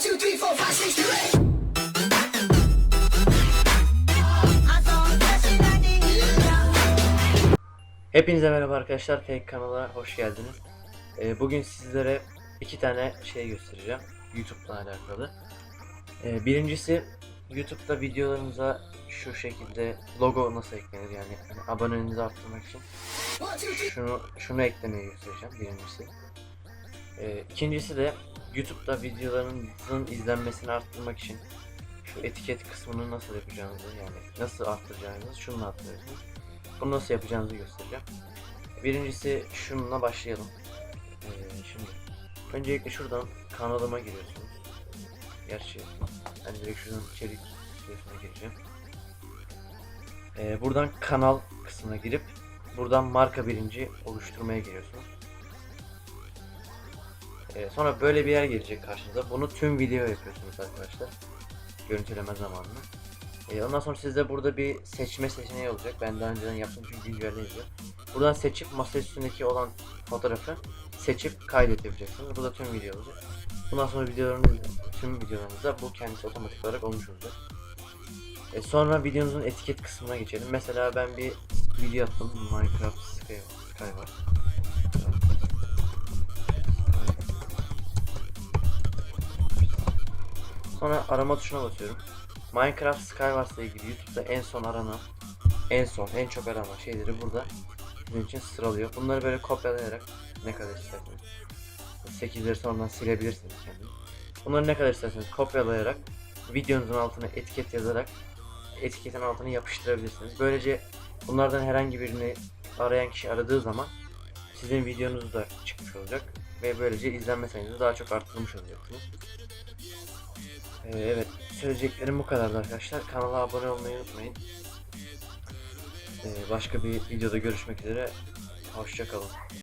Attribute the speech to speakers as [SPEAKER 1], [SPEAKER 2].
[SPEAKER 1] One, two, three, four, five, six, seven, eight.
[SPEAKER 2] Hepinize merhaba arkadaşlar. Fake kanala hoş geldiniz. Ee, bugün sizlere iki tane şey göstereceğim. YouTube'la alakalı. Ee, birincisi YouTube'da videolarınıza şu şekilde logo nasıl eklenir yani hani aboneliğinizi arttırmak için şunu şunu eklemeyi göstereceğim birincisi. Ee, ikincisi de YouTube'da videolarınızın izlenmesini arttırmak için şu etiket kısmını nasıl yapacağınızı yani nasıl arttıracağınızı şununla arttırıyorsunuz. Bunu nasıl yapacağınızı göstereceğim. Birincisi şununla başlayalım. Ee, şimdi öncelikle şuradan kanalıma giriyorsunuz. Gerçi ben direkt şuradan içerik sitesine gireceğim. Ee, buradan kanal kısmına girip buradan marka birinci oluşturmaya giriyorsunuz. Ee, sonra böyle bir yer gelecek karşınıza. Bunu tüm video yapıyorsunuz arkadaşlar. Görüntüleme zamanını. Ee, ondan sonra sizde burada bir seçme seçeneği olacak. Ben daha önceden yaptım çünkü güncelleyeceğim. Buradan seçip masa üstündeki olan fotoğrafı seçip kaydet yapacaksınız. Bu da tüm video olacak. Bundan sonra videolarınız, tüm videolarınızda bu kendisi otomatik olarak olmuş olacak. E, sonra videonuzun etiket kısmına geçelim. Mesela ben bir video attım. Minecraft Sky, Sky. Sonra arama tuşuna basıyorum. Minecraft Skywars ile ilgili YouTube'da en son aranan, en son, en çok aranan şeyleri burada sizin için sıralıyor. Bunları böyle kopyalayarak ne kadar isterseniz. 8'leri sonradan silebilirsiniz kendiniz. Bunları ne kadar isterseniz kopyalayarak videonuzun altına etiket yazarak etiketin altına yapıştırabilirsiniz. Böylece bunlardan herhangi birini arayan kişi aradığı zaman sizin videonuz da çıkmış olacak ve böylece izlenme sayınızı daha çok arttırmış olacaksınız. Ee, evet, söyleyeceklerim bu kadardı arkadaşlar. Kanala abone olmayı unutmayın. Ee, başka bir videoda görüşmek üzere. Hoşçakalın.